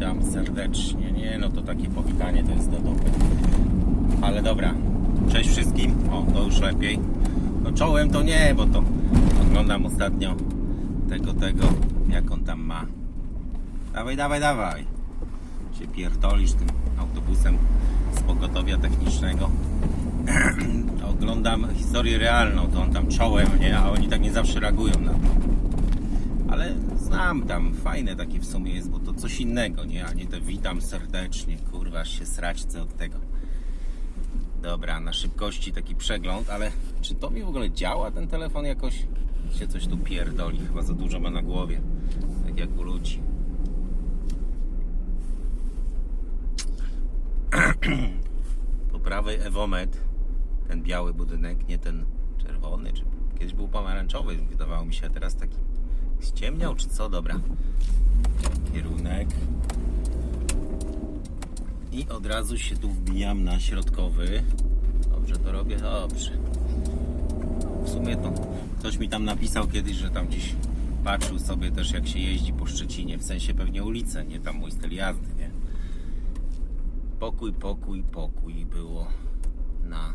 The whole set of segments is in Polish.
Witam serdecznie. Nie, no to takie powitanie to jest do dupy. Ale dobra. Cześć wszystkim. O, to już lepiej. No czołem to nie, bo to oglądam ostatnio tego, tego, jak on tam ma. Dawaj, dawaj, dawaj. Się pierdolisz tym autobusem z pogotowia technicznego. Oglądam historię realną, to on tam czołem, nie? A oni tak nie zawsze reagują na to. Ale znam tam, fajne takie w sumie jest, bo to coś innego, nie? A nie te witam serdecznie, kurwa, się srać chcę od tego. Dobra, na szybkości taki przegląd, ale czy to mi w ogóle działa ten telefon jakoś? Się coś tu pierdoli, chyba za dużo ma na głowie, tak jak u ludzi. Po prawej Evomet, ten biały budynek, nie ten czerwony, czy kiedyś był pomarańczowy, wydawało mi się, a teraz taki ściemniał, czy co? Dobra. Kierunek. I od razu się tu wbijam na środkowy. Dobrze to robię? Dobrze. W sumie to ktoś mi tam napisał kiedyś, że tam gdzieś patrzył sobie też jak się jeździ po Szczecinie, w sensie pewnie ulicę, nie tam mój styl jazdy, nie? Pokój, pokój, pokój było na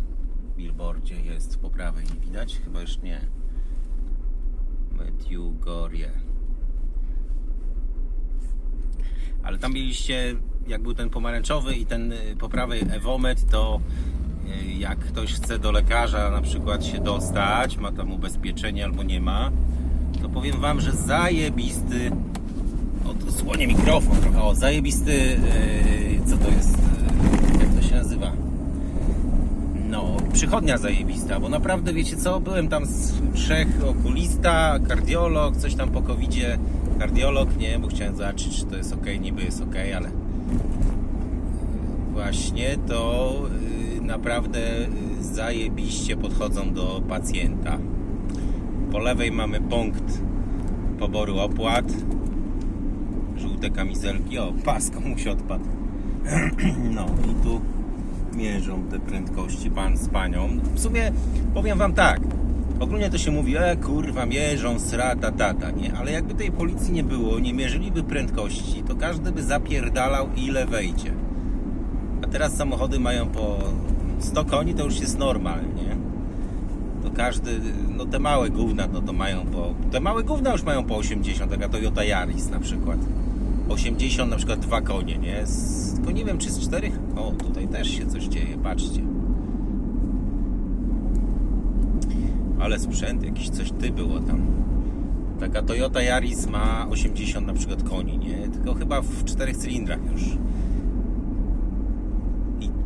billboardzie, jest po prawej, nie widać? Chyba już nie. Medjugorje. Ale tam mieliście, jak był ten pomarańczowy i ten y, po prawej Evomet, to y, jak ktoś chce do lekarza na przykład się dostać, ma tam ubezpieczenie albo nie ma, to powiem wam, że zajebisty odsłonię mikrofon trochę, o zajebisty yy, co to jest, yy, jak to się nazywa no, przychodnia zajebista, bo naprawdę wiecie co, byłem tam z trzech okulista, kardiolog, coś tam po covidzie, kardiolog, nie, bo chciałem zobaczyć, czy to jest ok, niby jest ok, ale właśnie to y, naprawdę y, zajebiście podchodzą do pacjenta. Po lewej mamy punkt poboru opłat, żółte kamizelki, o, pas komuś odpadł. No i tu mierzą te prędkości pan z panią. W sumie powiem wam tak. Ogólnie to się mówi, e kurwa, mierzą srata tata, nie? Ale jakby tej policji nie było, nie mierzyliby prędkości, to każdy by zapierdalał ile wejdzie. A teraz samochody mają po 100 koni, to już jest normalnie. To każdy, no te małe gówna, no to mają po... Te małe gówna już mają po 80, taka Toyota Yaris na przykład. 80 na przykład dwa konie, nie? Z, tylko nie wiem czy z czterech. O, tutaj też się coś dzieje, patrzcie. Ale sprzęt, jakiś coś ty było tam. Taka Toyota Yaris ma 80 na przykład koni, nie? Tylko chyba w czterech cylindrach już.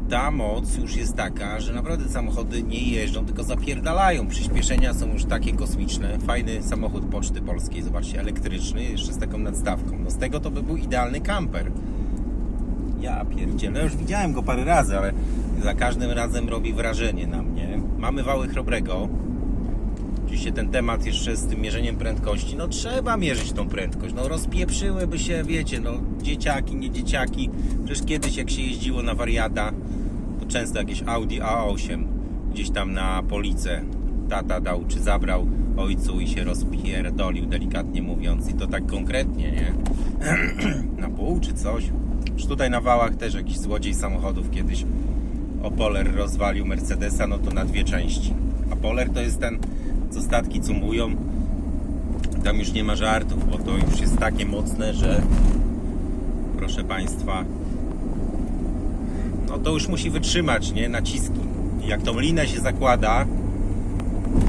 Ta moc już jest taka, że naprawdę samochody nie jeżdżą, tylko zapierdalają. Przyspieszenia są już takie kosmiczne. Fajny samochód Poczty Polskiej, zobaczcie, elektryczny, jeszcze z taką nadstawką. No z tego to by był idealny kamper. Ja pierdzielę, już widziałem go parę razy, ale za każdym razem robi wrażenie na mnie. Mamy wały chrobrego. Oczywiście ten temat jeszcze z tym mierzeniem prędkości. No trzeba mierzyć tą prędkość. No rozpieprzyłyby się, wiecie, no dzieciaki, nie dzieciaki. Przecież kiedyś jak się jeździło na wariata, często jakieś Audi A8 gdzieś tam na policę tata dał czy zabrał ojcu i się rozpierdolił, delikatnie mówiąc. I to tak konkretnie, nie? na pół czy coś. Już tutaj na wałach też jakiś złodziej samochodów kiedyś Opoler rozwalił Mercedesa, no to na dwie części. A Poler to jest ten, co statki cumują. Tam już nie ma żartów, bo to już jest takie mocne, że proszę Państwa, no to już musi wytrzymać, nie? Naciski. Jak tą linę się zakłada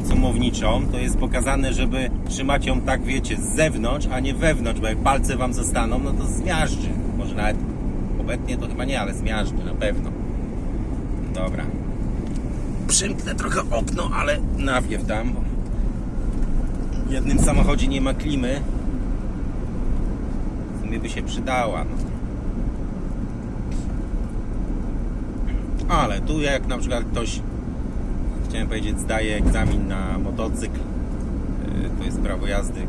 cumowniczą, to jest pokazane, żeby trzymać ją tak, wiecie, z zewnątrz, a nie wewnątrz, bo jak palce Wam zostaną, no to zmiażdży. Może nawet obecnie to chyba nie, ale zmiażdży na pewno. Dobra. Przymknę trochę okno, ale nawiew dam, bo w jednym samochodzie nie ma klimy. W sumie by się przydała. No. Ale tu jak na przykład ktoś, chciałem powiedzieć, zdaje egzamin na motocykl, yy, to jest prawo jazdy.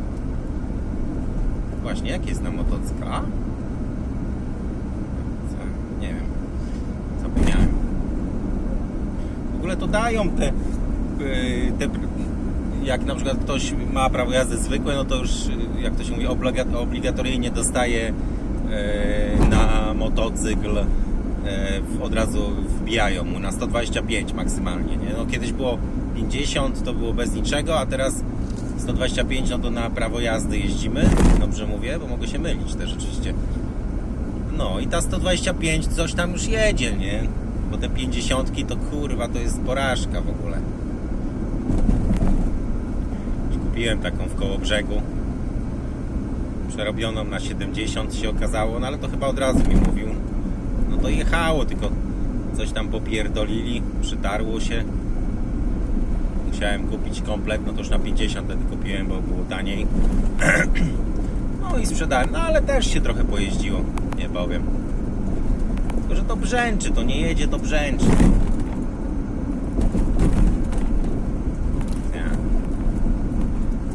Właśnie, jak jest na motocykl? A? Nie wiem. Zapomniałem. W ogóle to dają te, yy, te jak na przykład ktoś ma prawo jazdy zwykłe, no to już, yy, jak to się mówi, obliga- obligatoryjnie dostaje na motocykl od razu wbijają mu na 125 maksymalnie. Nie? No, kiedyś było 50, to było bez niczego, a teraz 125 no to na prawo jazdy jeździmy. Dobrze mówię, bo mogę się mylić też oczywiście. No i ta 125 coś tam już jedzie, nie? Bo te 50 to kurwa to jest porażka w ogóle. Kupiłem taką w koło brzegu. Przerobioną na 70 się okazało, no ale to chyba od razu mi mówił. To jechało, tylko coś tam popierdolili, przytarło się. Chciałem kupić komplet, no to już na 50 wtedy kupiłem, bo było taniej. No i sprzedałem, no ale też się trochę pojeździło, nie powiem. Tylko, że to brzęczy, to nie jedzie, to brzęczy.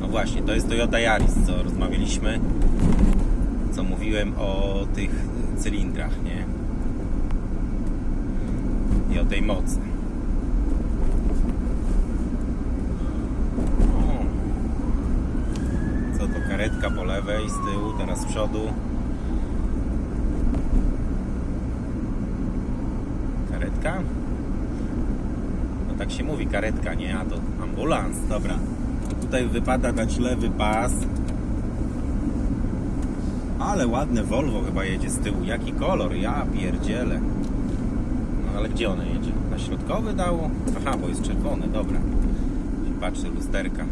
No właśnie, to jest Toyota Yaris, co rozmawialiśmy, co mówiłem o tych cylindrach, nie? I o tej mocy. O. Co to karetka po lewej, z tyłu, teraz z przodu. Karetka? No tak się mówi, karetka, nie? A to ambulans, dobra. Tutaj wypada dać lewy pas. Ale ładne Volvo chyba jedzie z tyłu. Jaki kolor? Ja pierdzielę. Ale gdzie one jedzie? Na środkowy dało? Aha, bo jest czerwony, dobra. Patrzę, lusterka.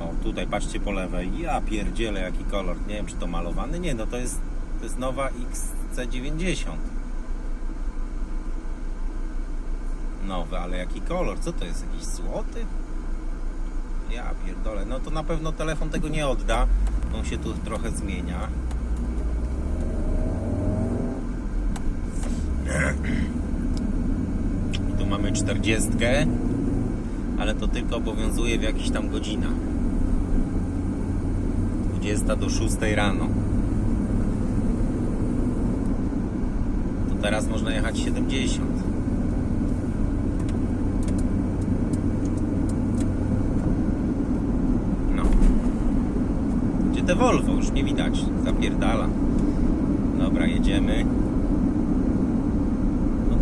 O, tutaj patrzcie po lewej. Ja pierdzielę, jaki kolor. Nie wiem, czy to malowany. Nie, no to jest, to jest nowa XC90. Nowy, ale jaki kolor? Co to jest? Jakiś złoty? Ja pierdolę. No to na pewno telefon tego nie odda. On się tu trochę zmienia. I tu mamy 40, ale to tylko obowiązuje w jakichś tam godzinach. 20 do 6 rano. To teraz można jechać 70. No. Gdzie te Volvo? Już nie widać. Zapierdala. Dobra, jedziemy.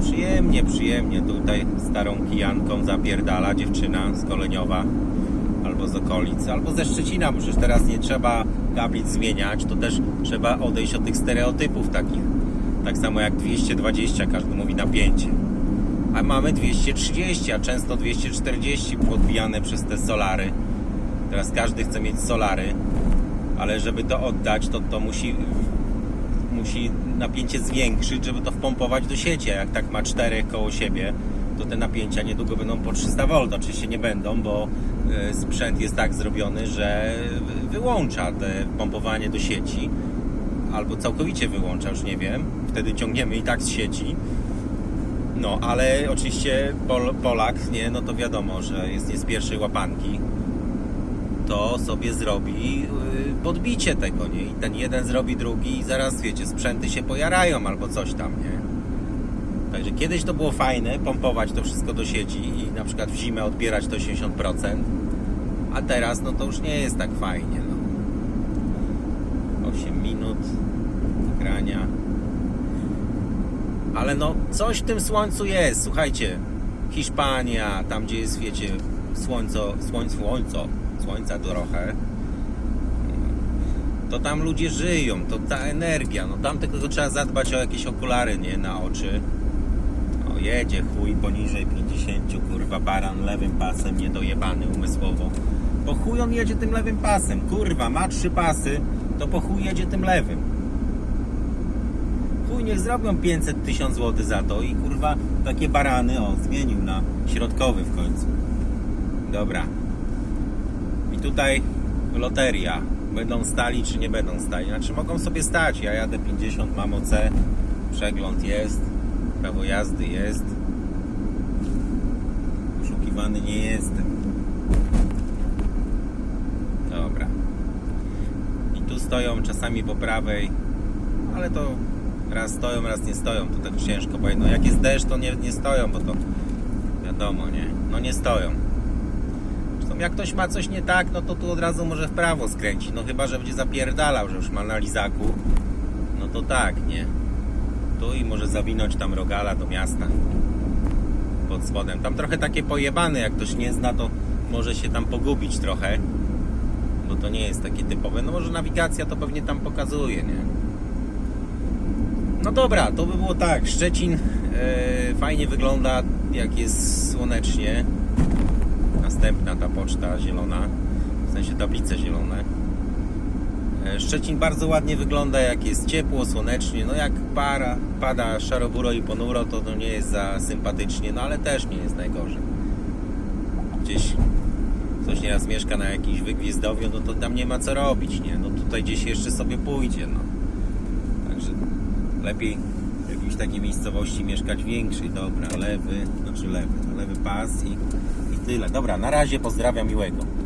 Przyjemnie, przyjemnie. Tutaj starą kijanką zapierdala dziewczyna z Koleniowa. Albo z okolic, albo ze Szczecina, bo przecież teraz nie trzeba tablic zmieniać, to też trzeba odejść od tych stereotypów takich. Tak samo jak 220, każdy mówi napięcie. A mamy 230, a często 240 podbijane przez te solary. Teraz każdy chce mieć solary, ale żeby to oddać, to, to musi, musi napięcie zwiększyć, żeby to wpompować do sieci. Jak tak ma 4 koło siebie, to te napięcia niedługo będą po 300 V. Oczywiście nie będą, bo e, sprzęt jest tak zrobiony, że wyłącza te pompowanie do sieci albo całkowicie wyłącza, już nie wiem. Wtedy ciągniemy i tak z sieci. No, ale oczywiście Pol, Polak, nie, no to wiadomo, że jest nie z pierwszej łapanki. To sobie zrobi y, podbicie tego, nie? I ten jeden zrobi drugi i zaraz, wiecie, sprzęty się pojarają albo coś tam, nie? Także kiedyś to było fajne, pompować to wszystko do sieci i na przykład w zimę odbierać to 80%, a teraz no to już nie jest tak fajnie, no. 8 minut grania. Ale no, coś w tym słońcu jest. Słuchajcie, Hiszpania, tam gdzie jest, wiecie, słońco, słoń, słońco, słońca trochę, to tam ludzie żyją, to ta energia, no tam tylko trzeba zadbać o jakieś okulary, nie, na oczy. O, jedzie chuj poniżej 50, kurwa, baran lewym pasem, niedojebany umysłowo. Po chuj on jedzie tym lewym pasem, kurwa, ma trzy pasy, to po chuj jedzie tym lewym. Chuj, niech zrobią 500 tysiąc złotych za to i kurwa, takie barany, o, zmienił na środkowy w końcu. Dobra. Tutaj loteria. Będą stali czy nie będą stali? Znaczy mogą sobie stać. Ja jadę 50, mam OC, przegląd jest, prawo jazdy jest. Poszukiwany nie jestem. Dobra. I tu stoją czasami po prawej, ale to raz stoją, raz nie stoją. To tak ciężko powiedzieć. No jak jest deszcz, to nie, nie stoją, bo to wiadomo, nie? No nie stoją. Jak ktoś ma coś nie tak, no to tu od razu może w prawo skręcić. No chyba, że będzie zapierdalał, że już ma na lizaku no to tak, nie? Tu i może zawinąć tam rogala do miasta pod spodem. Tam trochę takie pojebane, jak ktoś nie zna, to może się tam pogubić trochę, bo to nie jest takie typowe. No może nawigacja to pewnie tam pokazuje, nie? No dobra, to by było tak. Szczecin e, fajnie wygląda, jak jest słonecznie. Następna ta poczta zielona, w sensie tablice zielone. E, Szczecin bardzo ładnie wygląda, jak jest ciepło, słonecznie. No jak para, pada szaroburo i ponuro, to, to nie jest za sympatycznie, no ale też nie jest najgorzej. Gdzieś ktoś nieraz mieszka na jakimś wygwiezdowiu, no to tam nie ma co robić, nie? No tutaj gdzieś jeszcze sobie pójdzie, no. Także lepiej w jakiejś takiej miejscowości mieszkać większej. Dobra, lewy, znaczy lewy, no lewy pas i tyle. Dobra, na razie pozdrawiam miłego.